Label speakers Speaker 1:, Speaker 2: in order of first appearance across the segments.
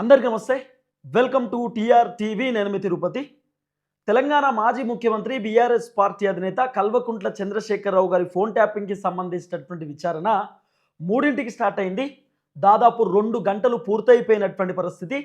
Speaker 1: అందరికీ నమస్తే. Welcome to TR TV. నేను మీ తిరుపతి. తెలంగాణ మాజీ ముఖ్యమంత్రి బీఆర్ఎస్ పార్టీ అధినేత కల్వకుంట్ల చంద్రశేఖరరావు గారి ఫోన్ ట్యాపింగ్కి సంబంధించినటువంటి విచారణ మూడింటికి స్టార్ట్ అయింది. దాదాపు రెండు గంటలు పూర్తయిపోయినటువంటి పరిస్థితి.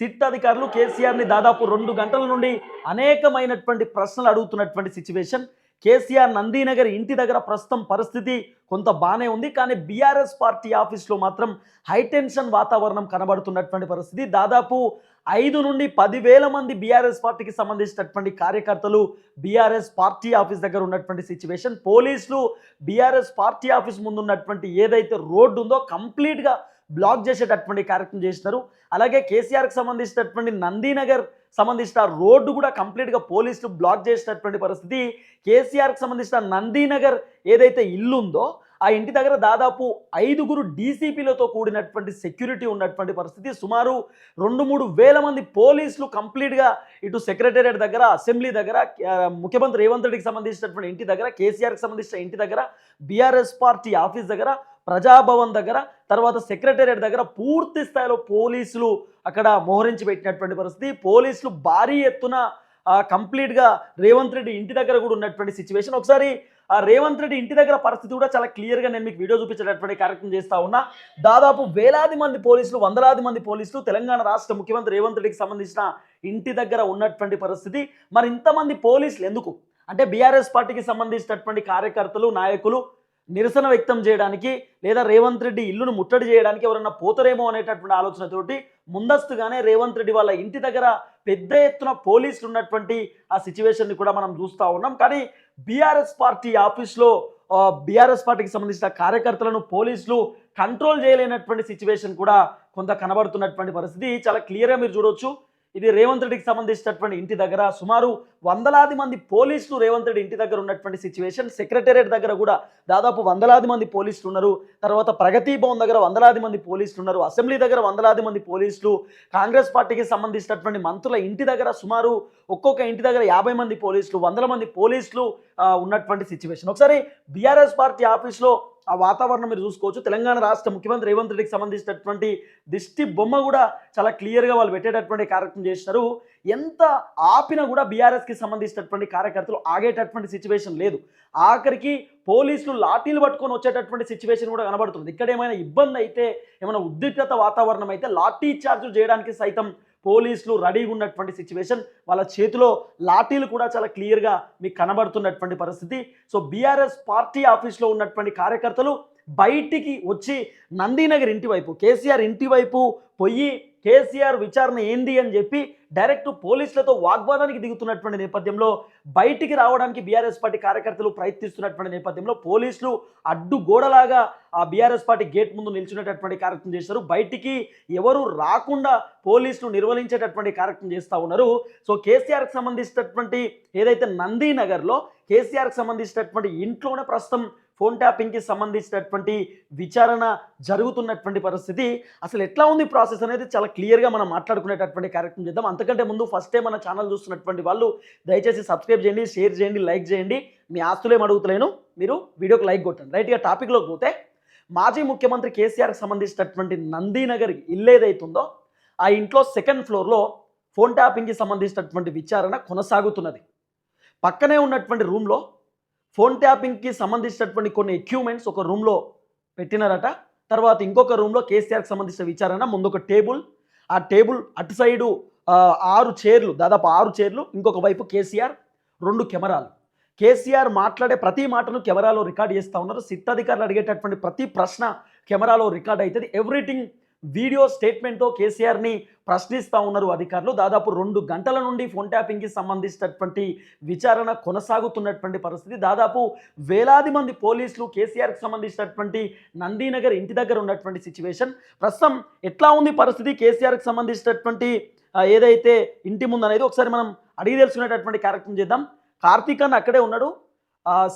Speaker 1: సిట్ అధికారులు కేసీఆర్ని దాదాపు రెండు గంటల నుండి అనేకమైనటువంటి ప్రశ్నలు అడుగుతున్నటువంటి సిచ్యువేషన్. కేసీఆర్ నందీనగర్ ఇంటి దగ్గర ప్రస్తుతం పరిస్థితి కొంత బాగానే ఉంది. కానీ బీఆర్ఎస్ పార్టీ ఆఫీస్లో మాత్రం హైటెన్షన్ వాతావరణం కనబడుతున్నటువంటి పరిస్థితి. దాదాపు ఐదు నుండి పదివేల మంది బీఆర్ఎస్ పార్టీకి సంబంధించినటువంటి కార్యకర్తలు బీఆర్ఎస్ పార్టీ ఆఫీస్ దగ్గర ఉన్నటువంటి సిచ్యువేషన్ పోలీసులు బీఆర్ఎస్ పార్టీ ఆఫీస్ ముందు ఉన్నటువంటి ఏదైతే రోడ్డు ఉందో కంప్లీట్గా బ్లాక్ చేసేటటువంటి కార్యక్రమం చేసినారు అలాగే కేసీఆర్కి సంబంధించినటువంటి నందీనగర్ సంబంధించిన రోడ్డు కూడా కంప్లీట్గా పోలీసులు బ్లాక్ చేసినటువంటి పరిస్థితి. కేసీఆర్కి సంబంధించిన నందీనగర్ ఏదైతే ఇల్లుందో ఆ ఇంటి దగ్గర దాదాపు ఐదుగురు డీసీపీలతో కూడినటువంటి సెక్యూరిటీ ఉన్నటువంటి పరిస్థితి. సుమారు రెండు మూడు వేల మంది పోలీసులు కంప్లీట్గా ఇటు సెక్రటేరియట్ దగ్గర అసెంబ్లీ దగ్గర ముఖ్యమంత్రి రేవంత్ రెడ్డికి సంబంధించినటువంటి ఇంటి దగ్గర కేసీఆర్కి సంబంధించిన ఇంటి దగ్గర బీఆర్ఎస్ పార్టీ ఆఫీస్ దగ్గర ప్రజాభవన్ దగ్గర తర్వాత సెక్రటేరియట్ దగ్గర పూర్తి స్థాయిలో పోలీసులు అక్కడ మోహరించి పెట్టినటువంటి పరిస్థితి. పోలీసులు భారీ ఎత్తున కంప్లీట్గా రేవంత్ రెడ్డి ఇంటి దగ్గర కూడా ఉన్నటువంటి సిచ్యువేషన్. ఒకసారి ఆ రేవంత్ రెడ్డి ఇంటి దగ్గర పరిస్థితి కూడా చాలా క్లియర్గా నేను మీకు వీడియో చూపించేటటువంటి కార్యక్రమం చేస్తా ఉన్నా. దాదాపు వేలాది మంది పోలీసులు వందలాది మంది పోలీసులు తెలంగాణ రాష్ట్ర ముఖ్యమంత్రి రేవంత్ రెడ్డికి సంబంధించిన ఇంటి దగ్గర ఉన్నటువంటి పరిస్థితి. మరి ఇంతమంది పోలీసులు ఎందుకు? అంటే బీఆర్ఎస్ పార్టీకి సంబంధించినటువంటి కార్యకర్తలు నాయకులు నిరసన వ్యక్తం చేయడానికి లేదా రేవంత్ రెడ్డి ఇల్లును ముట్టడి చేయడానికి ఎవరన్నా పోతారేమో అనేటటువంటి ఆలోచనతోటి ముందస్తుగానే రేవంత్ రెడ్డి వాళ్ళ ఇంటి దగ్గర పెద్ద ఎత్తున పోలీసులు ఉన్నటువంటి ఆ సిచ్యువేషన్ని కూడా మనం చూస్తూ ఉన్నాం. కానీ బీఆర్ఎస్ పార్టీ ఆఫీస్లో బీఆర్ఎస్ పార్టీకి సంబంధించిన కార్యకర్తలను పోలీసులు కంట్రోల్ చేయలేనటువంటి సిచ్యువేషన్ కూడా కొంత కనబడుతున్నటువంటి పరిస్థితి. చాలా క్లియర్గా మీరు చూడొచ్చు. ఇది రేవంత్ రెడ్డికి సంబంధించినటువంటి ఇంటి దగ్గర సుమారు వందలాది మంది పోలీసులు రేవంత్ రెడ్డి ఇంటి దగ్గర ఉన్నటువంటి సిచ్యువేషన్ సెక్రటేరియట్ దగ్గర కూడా దాదాపు వందలాది మంది పోలీసులు ఉన్నారు. తర్వాత ప్రగతి భవన్ దగ్గర వందలాది మంది పోలీసులు ఉన్నారు. అసెంబ్లీ దగ్గర వందలాది మంది పోలీసులు. కాంగ్రెస్ పార్టీకి సంబంధించినటువంటి మంత్రుల ఇంటి దగ్గర సుమారు ఒక్కొక్క ఇంటి దగ్గర యాభై మంది పోలీసులు వందల మంది పోలీసులు ఉన్నటువంటి సిచ్యువేషన్ ఒకసారి బీఆర్ఎస్ పార్టీ ఆఫీస్లో ఆ వాతావరణం మీరు చూసుకోవచ్చు. తెలంగాణ రాష్ట్ర ముఖ్యమంత్రి రేవంత్ రెడ్డికి సంబంధించినటువంటి దిష్టి బొమ్మ కూడా చాలా క్లియర్గా వాళ్ళు పెట్టేటటువంటి కార్యక్రమం చేసినారు ఎంత ఆపినా కూడా బీఆర్ఎస్కి సంబంధించినటువంటి కార్యకర్తలు ఆగేటటువంటి సిచ్యువేషన్ లేదు. ఆఖరికి పోలీసులు లాఠీలు పట్టుకొని వచ్చేటటువంటి సిచ్యువేషన్ కూడా కనబడుతుంది. ఇక్కడ ఏమైనా ఇబ్బంది అయితే ఏమైనా ఉద్రిక్తత వాతావరణం అయితే లాఠీ చార్జులు చేయడానికి సైతం పోలీసులు రెడీగా ఉన్నటువంటి సిచ్యువేషన్ వాళ్ళ చేతిలో లాఠీలు కూడా చాలా క్లియర్గా మీకు కనబడుతున్నటువంటి పరిస్థితి. సో బీఆర్ఎస్ పార్టీ ఆఫీస్లో ఉన్నటువంటి కార్యకర్తలు బయటికి వచ్చి నందీనగర్ ఇంటి వైపు కేసీఆర్ ఇంటి వైపు పోయి కేసీఆర్ విచారణ ఏంది అని చెప్పి డైరెక్ట్ పోలీసులతో వాగ్వాదానికి దిగుతున్నటువంటి నేపథ్యంలో బయటికి రావడానికి బీఆర్ఎస్ పార్టీ కార్యకర్తలు ప్రయత్నిస్తున్నటువంటి నేపథ్యంలో పోలీసులు అడ్డుగోడలాగా ఆ బీఆర్ఎస్ పార్టీ గేట్ ముందు నిల్చునేటటువంటి కార్యక్రమం చేశారు. బయటికి ఎవరు రాకుండా పోలీసులు నిర్వహించేటటువంటి కార్యక్రమం చేస్తూ ఉన్నారు. సో కేసీఆర్కి సంబంధించినటువంటి ఏదైతే నందీనగర్లో కేసీఆర్కి సంబంధించినటువంటి ఇంట్లోనే ప్రస్తుతం ఫోన్ ట్యాపింగ్కి సంబంధించినటువంటి విచారణ జరుగుతున్నటువంటి పరిస్థితి. అసలు ఎట్లా ఉంది ప్రాసెస్ అనేది చాలా క్లియర్గా మనం మాట్లాడుకునేటటువంటి కార్యక్రమం చేద్దాం. అంతకంటే ముందు ఫస్ట్ టైం మన ఛానల్ చూస్తున్నటువంటి వాళ్ళు దయచేసి సబ్స్క్రైబ్ చేయండి షేర్ చేయండి లైక్ చేయండి. మీ ఆస్తులేం అడుగుతలేను మీరు వీడియోకి లైక్ కొట్టండి. రైట్గా టాపిక్లోకి పోతే మాజీ ముఖ్యమంత్రి కేసీఆర్కి సంబంధించినటువంటి నందీనగర్ ఇల్లు ఏదైతుందో ఆ ఇంట్లో సెకండ్ ఫ్లోర్లో ఫోన్ ట్యాపింగ్కి సంబంధించినటువంటి విచారణ కొనసాగుతున్నది. పక్కనే ఉన్నటువంటి రూమ్లో ఫోన్ ట్యాపింగ్కి సంబంధించినటువంటి కొన్ని ఎక్విప్మెంట్స్ ఒక రూమ్లో పెట్టినారట. తర్వాత ఇంకొక రూమ్లో కేసీఆర్కి సంబంధించిన విచారణ ముందు ఒక టేబుల్. ఆ టేబుల్ అటు సైడు ఆరు చైర్లు దాదాపు ఆరు చైర్లు ఇంకొక వైపు కేసీఆర్ రెండు కెమెరాలు. కేసీఆర్ మాట్లాడే ప్రతి మాటను కెమెరాలో రికార్డ్ చేస్తూ ఉన్నారు. సిట్ అధికారులు అడిగేటటువంటి ప్రతి ప్రశ్న కెమెరాలో రికార్డ్ అవుతుంది ఎవ్రీథింగ్ వీడియో స్టేట్మెంట్తో కేసీఆర్ని ప్రశ్నిస్తూ ఉన్నారు అధికారులు. దాదాపు రెండు గంటల నుండి ఫోన్ ట్యాపింగ్కి సంబంధించినటువంటి విచారణ కొనసాగుతున్నటువంటి పరిస్థితి. దాదాపు వేలాది మంది పోలీసులు కేసీఆర్కి సంబంధించినటువంటి నందీనగర్ ఇంటి దగ్గర ఉన్నటువంటి సిచ్యువేషన్. ప్రస్తుతం ఎట్లా ఉంది పరిస్థితి? కేసీఆర్కి సంబంధించినటువంటి ఏదైతే ఇంటి ముందు అనేది ఒకసారి మనం అడిగి తెలుసుకునేటటువంటి కార్యక్రమం చేద్దాం. కార్తీక్ అన్న అక్కడే ఉన్నాడు.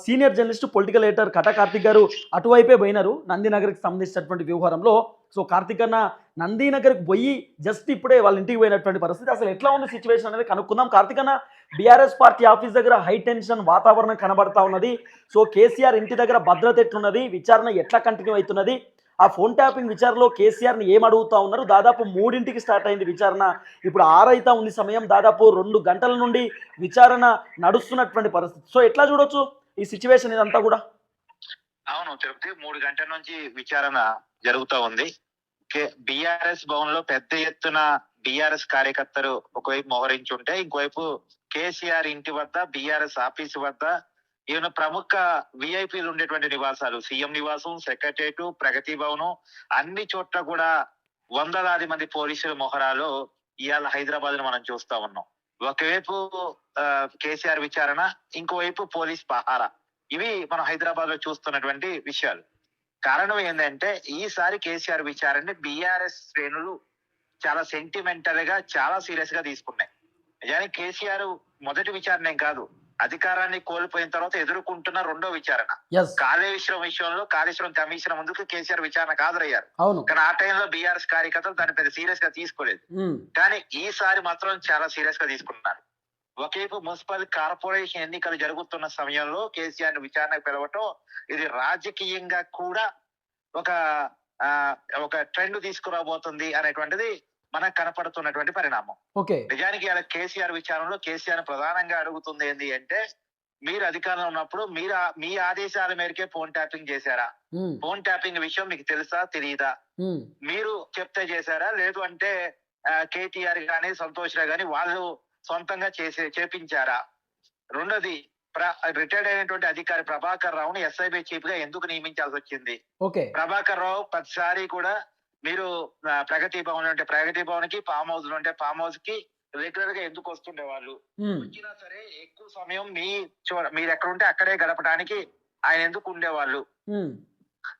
Speaker 1: Senior journalist political editor Kata Karthik garu అటువైపే పోయినారు. నందినగర్కి సంబంధించినటువంటి వ్యవహారంలో. సో కార్తిక్ అన్న నందీనగర్కి పోయి జస్ట్ ఇప్పుడే వాళ్ళ ఇంటికి పోయినటువంటి పరిస్థితి. అసలు ఎట్లా ఉంది సిచ్యువేషన్ అనేది కనుక్కుందాం. కార్తిక్ అన్న బీఆర్ఎస్ పార్టీ ఆఫీస్ దగ్గర హై టెన్షన్ వాతావరణం కనబడతా ఉన్నది. సో కేసీఆర్ ఇంటి దగ్గర భద్రత ఎట్లున్నది? విచారణ ఎట్లా కంటిన్యూ అవుతున్నది? ఆ ఫోన్ ట్యాపింగ్ విచారణలో కేసీఆర్ని ఏం అడుగుతా ఉన్నారు? దాదాపు మూడింటికి స్టార్ట్ అయింది విచారణ. ఇప్పుడు ఆరైతా ఉంది సమయం. దాదాపు రెండు గంటల నుండి విచారణ నడుస్తున్నటువంటి పరిస్థితి. సో ఎట్లా చూడొచ్చు? ఈ సిచ్యువేషన్ ఇదంతా కూడా?
Speaker 2: అవును తిరుపతి మూడు గంటల నుంచి విచారణ జరుగుతూ ఉంది. బిఆర్ఎస్ భవన్లో పెద్ద ఎత్తున బిఆర్ఎస్ కార్యకర్తలు ఒకవైపు మోహరించుంటే ఇంకోవైపు కేసీఆర్ ఇంటి వద్ద బిఆర్ఎస్ ఆఫీస్ వద్ద ఈయన ప్రముఖ విఐపీలు ఉండేటువంటి నివాసాలు సీఎం నివాసం సెక్రటరియట్ ప్రగతి భవనం అన్ని చోట్ల కూడా వందలాది మంది పోలీసుల మొహరాలు ఇవాళ హైదరాబాద్ మనం చూస్తా ఉన్నాం. ఒకవైపు కేసీఆర్ విచారణ ఇంకోవైపు పోలీస్ పహారా. ఇవి మనం హైదరాబాద్లో చూస్తున్నటువంటి విషయాలు. కారణం ఏంటంటే ఈసారి కేసీఆర్ విచారణని బీఆర్ఎస్ శ్రేణులు చాలా సెంటిమెంటల్గా చాలా సీరియస్గా తీసుకున్నాయి. నిజానికి కేసీఆర్ మొదటి విచారణ ఏం కాదు అధికారాన్ని కోల్పోయిన తర్వాత ఎదుర్కొంటున్న రెండో విచారణ. కాళేశ్వరం విషయంలో కాళేశ్వరం కమిషన్ ముందుకు కేసీఆర్ విచారణకు హాజరయ్యారు కానీ ఆ టైంలో బీఆర్ఎస్ కార్యకర్తలు దాన్ని పెద్ద సీరియస్గా తీసుకోలేదు.
Speaker 1: ఉమ్,
Speaker 2: కానీ ఈసారి మాత్రం చాలా సీరియస్గా తీసుకున్నారు ఒకవైపు మున్సిపల్ కార్పొరేషన్ ఎన్నికలు జరుగుతున్న సమయంలో కేసీఆర్ విచారణకు పిలవటం ఇది రాజకీయంగా కూడా ఒక ఒక ట్రెండ్ తీసుకురాబోతుంది అనేటువంటిది మనకు కనపడుతున్నటువంటి పరిణామం. నిజానికి ఇలా కేసీఆర్ విచారణలో కేసీఆర్ ప్రధానంగా అడుగుతుంది ఏంటి అంటే మీరు అధికారంలో ఉన్నప్పుడు మీరు మీ ఆదేశాల మేరకే ఫోన్ ట్యాపింగ్ చేశారా? ఫోన్ ట్యాపింగ్ విషయం మీకు తెలుసా తెలియదా మీరు చెప్తే చేశారా? లేదు అంటే కేటీఆర్ గాని సంతోష్ రావు గాని వాళ్ళు సొంతంగా చేసే చేపించారా? రెండోది రిటైర్డ్ అయినటువంటి అధికారి ప్రభాకర్ రావుని ఎస్ఐబి చీఫ్గా ఎందుకు నియమించాల్సి వచ్చింది? ప్రభాకర్ రావు ప్రతిసారి కూడా మీరు ప్రగతి భవన్ ఉంటే ప్రగతి భవన్కి ఫామ్ హౌస్ ఉంటే ఫామ్ హౌస్కి రెగ్యులర్గా ఎందుకు వస్తుండే వాళ్ళు వచ్చినా సరే ఎక్కువ సమయం మీ మీరు ఎక్కడ ఉంటే అక్కడే గడపడానికి ఆయన ఎందుకు ఉండేవాళ్ళు?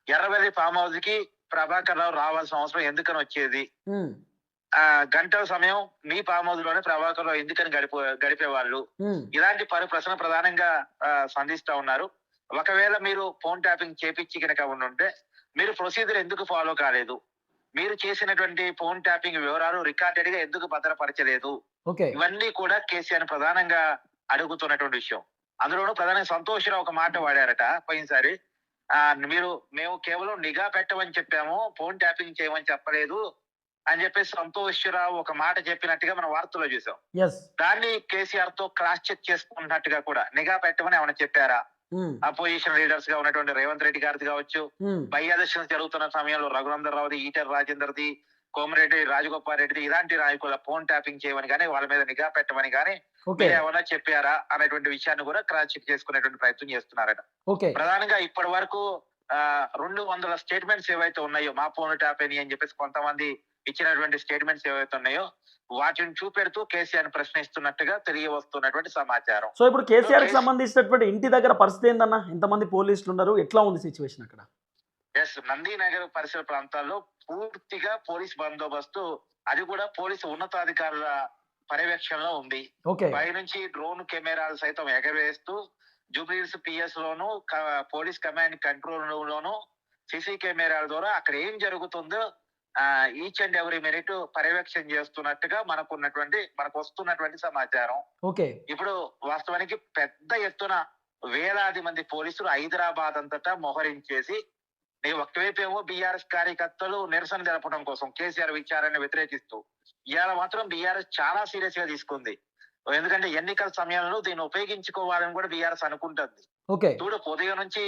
Speaker 2: ఎర్రవెల్లి ఫామ్ హౌస్కి ప్రభాకర్ రావు రావాల్సిన అవసరం ఎందుకని వచ్చేది? గంటల సమయం మీ ఫామ్ హౌస్లోనే ప్రభాకర్ రావు ఎందుకని గడిపే గడిపేవాళ్ళు? ఇలాంటి పలు ప్రశ్న ప్రధానంగా సంధిస్తా ఉన్నారు. ఒకవేళ మీరు ఫోన్ ట్యాపింగ్ చేపించి కనుక ఉండుంటే మీరు ప్రొసీజర్ ఎందుకు ఫాలో కాలేదు? మీరు చేసినటువంటి ఫోన్ ట్యాపింగ్ వివరాలు రికార్డెడ్గా ఎందుకు భద్రపరచలేదు? ఇవన్నీ కూడా కేసీఆర్ ప్రధానంగా అడుగుతున్నటువంటి విషయం. అందులోనూ ప్రధానంగా సంతోషరావు ఒక మాట వాడారట పోయినసారి. ఆ మీరు మేము కేవలం నిఘా పెట్టమని చెప్పాము ఫోన్ ట్యాపింగ్ చేయమని చెప్పలేదు. అని చెప్పేసి సంతోషరావు ఒక మాట చెప్పినట్టుగా మనం వార్తల్లో చూసాం. దాన్ని కేసీఆర్తో క్రాస్ చెక్ చేసుకున్నట్టుగా కూడా నిఘా పెట్టమని ఏమైనా చెప్పారా? అపోజిషన్ లీడర్స్గా ఉన్నటువంటి రేవంత్ రెడ్డి గారిది కావచ్చు
Speaker 1: ఉమ్,
Speaker 2: బై ఎలక్షన్స్ జరుగుతున్న సమయంలో రఘునందర్ రావుది ఈటెల రాజేందర్ది కోమరెడ్డి రాజగోపాల్ రెడ్డిది ఇలాంటి నాయకుల ఫోన్ ట్యాపింగ్ చేయమని కానీ వాళ్ళ మీద నిఘా పెట్టమని కానీ మీరు ఏమైనా చెప్పారా అనేటువంటి విషయాన్ని కూడా క్రాస్ చెక్ చేసుకునేటువంటి ప్రయత్నం చేస్తున్నారట. ప్రధానంగా ఇప్పటి వరకు రెండు వందల స్టేట్మెంట్స్ ఏవైతే ఉన్నాయో మా ఫోన్ ట్యాప్ అని అని చెప్పేసి కొంతమంది ఇచ్చినటువంటి స్టేట్మెంట్స్ ఏవైతే ఉన్నాయో వాటిని చూపెడుతూ కేసీఆర్ ప్రశ్నిస్తున్నట్టుగా తెలియవస్తున్నటువంటి సమాచారం.
Speaker 1: సో ఇప్పుడు
Speaker 2: కేసీఆర్కి.
Speaker 1: సంబంధించినటువంటి ఇంటి దగ్గర పరిస్థితి ఏందన్న? ఎంతమంది పోలీసులు ఉన్నారు? ఎట్లా ఉంది సిచ్యువేషన్ అక్కడ?
Speaker 2: ఎస్ నందీనగర్ పరిసర ప్రాంతాల్లో పూర్తిగా పోలీస్ బందోబస్తు అది కూడా పోలీసు ఉన్నతాధికారుల పర్యవేక్షణలో ఉంది.
Speaker 1: ఓకే.
Speaker 2: పైనుంచి డ్రోన్ కెమెరాలు సైతం ఎగవేస్తూ జూబ్లీస్ పిఎస్ లోను పోలీస్ కమాండ్ కంట్రోల్ లోను సిసి కెమెరాల ద్వారా అక్కడ ఏం జరుగుతుందో ఈచ్ అండ్ ఎవ్రీ మినిట్ పర్యవేక్షణ చేస్తున్నట్టుగా మనకు ఉన్నటువంటి మనకు వస్తున్నటువంటి సమాచారం.
Speaker 1: ఓకే.
Speaker 2: ఇప్పుడు వాస్తవానికి పెద్ద ఎత్తున వేలాది మంది పోలీసులు హైదరాబాద్ అంతటా మోహరించేసి ఒకవైపు ఏమో బీఆర్ఎస్ కార్యకర్తలు నిరసన జరపడం కోసం కేసీఆర్ విచారాన్ని వ్యతిరేకిస్తూ ఇవాళ మాత్రం బీఆర్ఎస్ చాలా సీరియస్గా తీసుకుంది. ఎందుకంటే ఎన్నికల సమయంలో దీన్ని ఉపయోగించుకోవాలని కూడా బీఆర్ఎస్ అనుకుంటుంది. చూడు ఉదయం నుంచి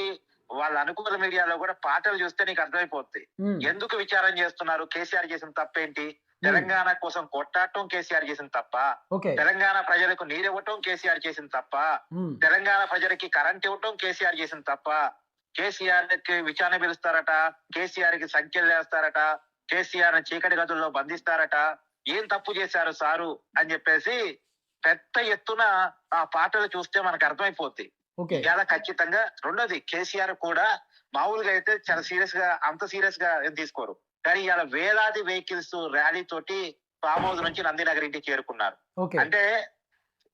Speaker 2: వాళ్ళ అనుకూల మీడియాలో కూడా పాటలు చూస్తే నీకు అర్థమైపోద్ది. ఎందుకు విచారం చేస్తున్నారు? కేసీఆర్ చేసిన తప్పేంటి తెలంగాణ కోసం కొట్టాటం కేసీఆర్ చేసిన తప్ప? తెలంగాణ ప్రజలకు నీరివ్వటం కేసీఆర్ చేసిన తప్ప? తెలంగాణ ప్రజలకి కరెంట్ ఇవ్వటం కేసీఆర్ చేసిన తప్ప? కేసీఆర్కి విచారణ పిలుస్తారట? కేసీఆర్కి సంఖ్యలు వేస్తారట కేసీఆర్ చీకటి గదుల్లో బంధిస్తారట? ఏం తప్పు చేశారు సారు? అని చెప్పేసి పెద్ద ఎత్తున ఆ పాటలు చూస్తే మనకు అర్థమైపోద్ది. ఇవాళ ఖచ్చితంగా. రెండోది కేసీఆర్ కూడా మామూలుగా అయితే చాలా సీరియస్గా అంత సీరియస్గా తీసుకోరు. కానీ ఇవాళ వేలాది వెహికల్స్ ర్యాలీ తోటి ఫామ్ హౌస్ నుంచి నందినగర్ ఇంటికి చేరుకున్నారు. అంటే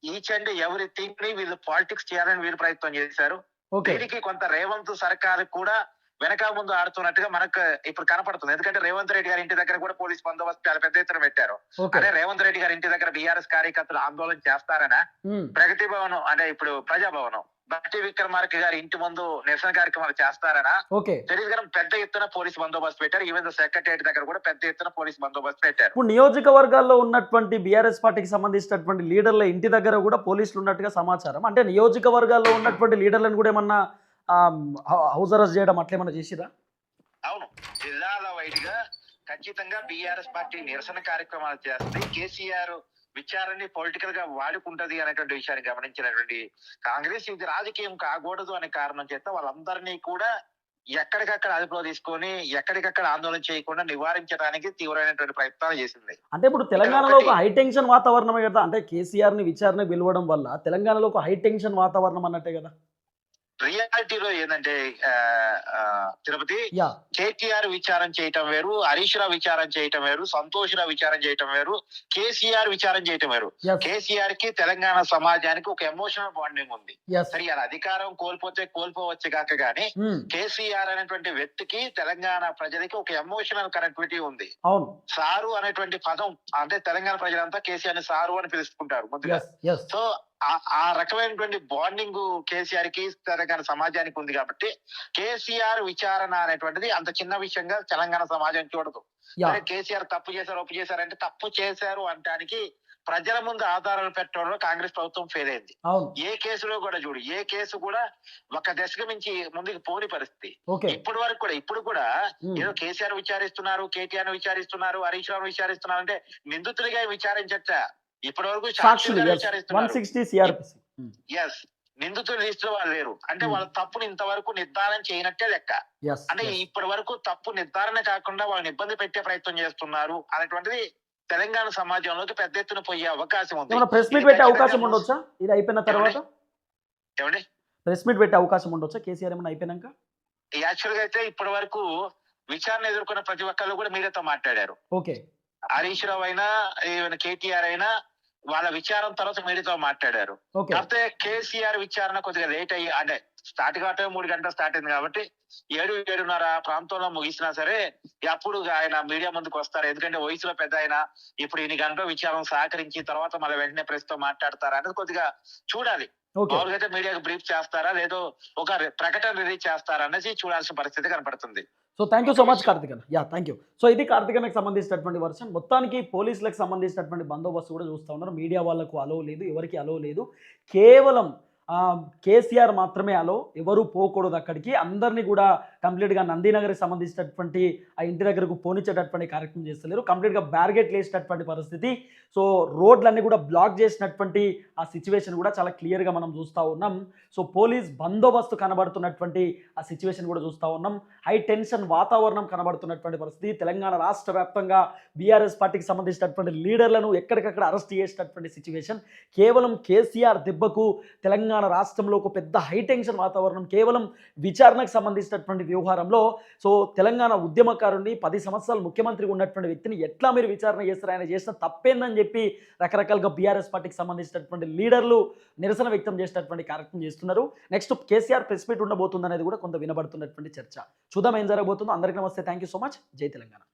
Speaker 2: ఈచ్ అండ్ ఎవరి థింగ్ని వీళ్ళు పాలిటిక్స్ చేయాలని వీళ్ళు ప్రయత్నం చేశారు. దీనికి కొంత రేవంత్ సర్కార్ కూడా వెనక ముందు ఆడుతున్నట్టుగా మనకు ఇప్పుడు కనపడుతుంది. ఎందుకంటే రేవంత్ రెడ్డి గారి ఇంటి దగ్గర కూడా పోలీస్ బందోబస్తు చాలా పెద్ద ఎత్తున పెట్టారు. అదే రేవంత్ రెడ్డి గారి ఇంటి దగ్గర బీఆర్ఎస్ కార్యకర్తలు ఆందోళన చేస్తారనా? ప్రగతి భవనం అంటే ఇప్పుడు ప్రజాభవనం. బట్టి విక్రమార్క గారి ఇంటి ముందు నిరసన కార్యక్రమాలు చేస్తారనా? కానీ పెద్ద ఎత్తున పోలీస్ బందోబస్తు పెట్టారు. ఈవెన్ సెక్రటరియట్ దగ్గర కూడా పెద్ద ఎత్తున పోలీస్ బందోబస్తు పెట్టారు.
Speaker 1: ఇప్పుడు నియోజకవర్గాల్లో ఉన్నటువంటి బీఆర్ఎస్ పార్టీకి సంబంధించినటువంటి లీడర్ల ఇంటి దగ్గర కూడా పోలీసులు ఉన్నట్టుగా సమాచారం. అంటే నియోజకవర్గాల్లో ఉన్నటువంటి లీడర్లను కూడా ఏమన్నా హౌస్ అరెస్ట్ చేయడం అట్లేమన్నా చేసిరా?
Speaker 2: అవును. జిల్లాల వైడ్గా ఖచ్చితంగా బీఆర్ఎస్ పార్టీ నిరసన కార్యక్రమాలు చేస్తుంది కేసీఆర్ విచారాన్ని పొలిటికల్గా వాడుకుంటది అనేటువంటి విషయాన్ని గమనించినటువంటి కాంగ్రెస్ ఇది రాజకీయం కాకూడదు అనే కారణం చేత వాళ్ళందరినీ కూడా ఎక్కడికక్కడ అదుపులో తీసుకొని ఎక్కడికక్కడ ఆందోళన చేయకుండా నివారించడానికి తీవ్రమైనటువంటి ప్రయత్నాలు చేసింది.
Speaker 1: అంటే ఇప్పుడు తెలంగాణలో ఒక హై టెన్షన్ వాతావరణమే కదా అంటే కేసీఆర్ని విచారణ పిలవడం వల్ల తెలంగాణలో ఒక హై టెన్షన్ వాతావరణం అన్నట్టే కదా?
Speaker 2: రియాలిటీలో ఏంటంటే తిరుపతి కేటీఆర్ విచారం చేయటం వేరు హరీష్ రావు విచారం చేయటం వేరు సంతోష్ రావు విచారం చేయటం వేరు కేసీఆర్ విచారం చేయటం వేరు. కేసీఆర్కి తెలంగాణ సమాజానికి ఒక ఎమోషనల్ బాండింగ్ ఉంది. సరే అలా అధికారం కోల్పోతే కోల్పోవచ్చు కాక గానీ కేసీఆర్ అనేటువంటి వ్యక్తికి తెలంగాణ ప్రజలకి ఒక ఎమోషనల్ కనెక్టివిటీ ఉంది. సారు అనేటువంటి పదం అంటే తెలంగాణ ప్రజలంతా కేసీఆర్ని సారు అని పిలుచుకుంటారు ముందుగా. సో ఆ- రకమైనటువంటి బాండింగ్ కేసీఆర్కి తెలంగాణ సమాజానికి ఉంది కాబట్టి కేసీఆర్ విచారణ అనేటువంటిది అంత చిన్న విషయంగా తెలంగాణ సమాజం చూడదు. కేసీఆర్ తప్పు చేశారు ఒప్పు చేశారు అంటే తప్పు చేశారు అంటానికి ప్రజల ముందు ఆధారాలు పెట్టడంలో కాంగ్రెస్ ప్రభుత్వం ఫెయిల్ అయింది. ఏ కేసులో కూడా చూడు ఏ కేసు కూడా ఒక దశకు మించి ముందుకు పోని పరిస్థితి. ఇప్పటి వరకు కూడా ఇప్పుడు కూడా. ఏదో కేసీఆర్ విచారిస్తున్నారు కేటీఆర్ విచారిస్తున్నారు హరీష్ రావు విచారిస్తున్నారు అంటే నిందితులుగా విచారించట ఇప్పటి వరకు ఎస్ నిందితుల లిస్ట్లో వాళ్ళు లేరు. అంటే
Speaker 1: Hmm.
Speaker 2: వాళ్ళ తప్పుని ఇంతవరకు నిర్ధారణ చేయనట్టే లెక్క. అంటే ఇప్పటి వరకు తప్పు నిర్ధారణ కాకుండా వాళ్ళని ఇబ్బంది పెట్టే ప్రయత్నం చేస్తున్నారు అనేటువంటిది తెలంగాణ సమాజంలోకి పెద్ద ఎత్తున పోయే అవకాశం ఉంది.
Speaker 1: ప్రెస్ మీట్ పెట్టే అవకాశం ఉండొచ్చా? ఇది అయిపోయిన తర్వాత?
Speaker 2: ఏమండి?
Speaker 1: ప్రెస్ మీట్ పెట్టే అవకాశం ఉండొచ్చా? కేసీఆర్ ఏమైనా అయిపోయినాక?
Speaker 2: యాక్చువల్గా అయితే ఇప్పటి వరకు విచారణ ఎదుర్కొన్న ప్రతి ఒక్కళ్ళు కూడా మీడియాతో మాట్లాడారు.
Speaker 1: ఓకే.
Speaker 2: హరీష్ రావు అయినా కేటీఆర్ అయినా వాళ్ళ విచారం తర్వాత మీడియాతో మాట్లాడారు. కాకపోతే కేసీఆర్ విచారణ కొద్దిగా లేట్ అయ్యి అంటే స్టార్ట్ కావటం మూడు గంటలు స్టార్ట్ అయింది కాబట్టి ఏడు ఏడున్నర ప్రాంతంలో ముగిసినా సరే అప్పుడు ఆయన మీడియా ముందుకు వస్తారు. ఎందుకంటే వయసులో పెద్ద ఆయన ఇప్పుడు ఇన్ని గంటల విచారం సహకరించి తర్వాత మళ్ళీ వెంటనే ప్రెస్తో మాట్లాడతారా అనేది కొద్దిగా చూడాలి. మామూలుగా అయితే మీడియాకు బ్రీఫ్ చేస్తారా? లేదో ఒక ప్రకటన రిలీజ్ చేస్తారా? అనేసి చూడాల్సిన పరిస్థితి కనపడుతుంది.
Speaker 1: So thank you so much Karthik అన్న యా థ్యాంక్ యూ సో ఇది కార్తిక్ అన్నకి సంబంధించినటువంటి వర్షన్ మొత్తానికి పోలీసులకు సంబంధించినటువంటి బందోబస్తు కూడా చూస్తూ ఉన్నారు. మీడియా వాళ్ళకు అలో లేదు ఎవరికి అలో లేదు. కేవలం కేసీఆర్ మాత్రమే అలో ఎవరు పోకూడదు అక్కడికి. అందరినీ కూడా కంప్లీట్గా నందీనగర్కి సంబంధించినటువంటి ఆ ఇంటి దగ్గరకు పోనిచ్చేటటువంటి కార్యక్రమం చేస్తలేరు. కంప్లీట్గా బ్యారిగేట్లు లేసినటువంటి పరిస్థితి. సో రోడ్లన్నీ కూడా బ్లాక్ చేసినటువంటి ఆ సిచ్యువేషన్ కూడా చాలా క్లియర్గా మనం చూస్తూ ఉన్నాం. సో పోలీస్ బందోబస్తు కనబడుతున్నటువంటి ఆ సిచ్యువేషన్ కూడా చూస్తూ ఉన్నాం. హై టెన్షన్ వాతావరణం కనబడుతున్నటువంటి పరిస్థితి. తెలంగాణ రాష్ట్ర వ్యాప్తంగా బీఆర్ఎస్ పార్టీకి సంబంధించినటువంటి లీడర్లను ఎక్కడికక్కడ అరెస్ట్ చేసేటటువంటి సిచ్యువేషన్. కేవలం కేసీఆర్ దెబ్బకు తెలంగాణ రాష్ట్రంలో ఒక పెద్ద హైటెన్షన్ వాతావరణం కేవలం విచారణకు సంబంధించినటువంటి వ్యవహారంలో. సో తెలంగాణ ఉద్యమకారుని పది సంవత్సరాలు ముఖ్యమంత్రిగా ఉన్నటువంటి వ్యక్తిని ఎట్లా మీరు విచారణ చేస్తారు? ఆయన చేసిన తప్పేందని చెప్పి రకరకాలుగా బీఆర్ఎస్ పార్టీకి సంబంధించినటువంటి లీడర్లు నిరసన వ్యక్తం చేసినటువంటి కార్యక్రమం చేస్తున్నారు. నెక్స్ట్ కేసీఆర్ ప్రెస్ మీట్ ఉండబోతుంది అనేది కూడా కొంత వినబడుతున్నటువంటి చర్చ. చూద్దాం ఏం జరగబోతుందో. అందరికీ నమస్తే. Thank you so much. జై తెలంగాణ.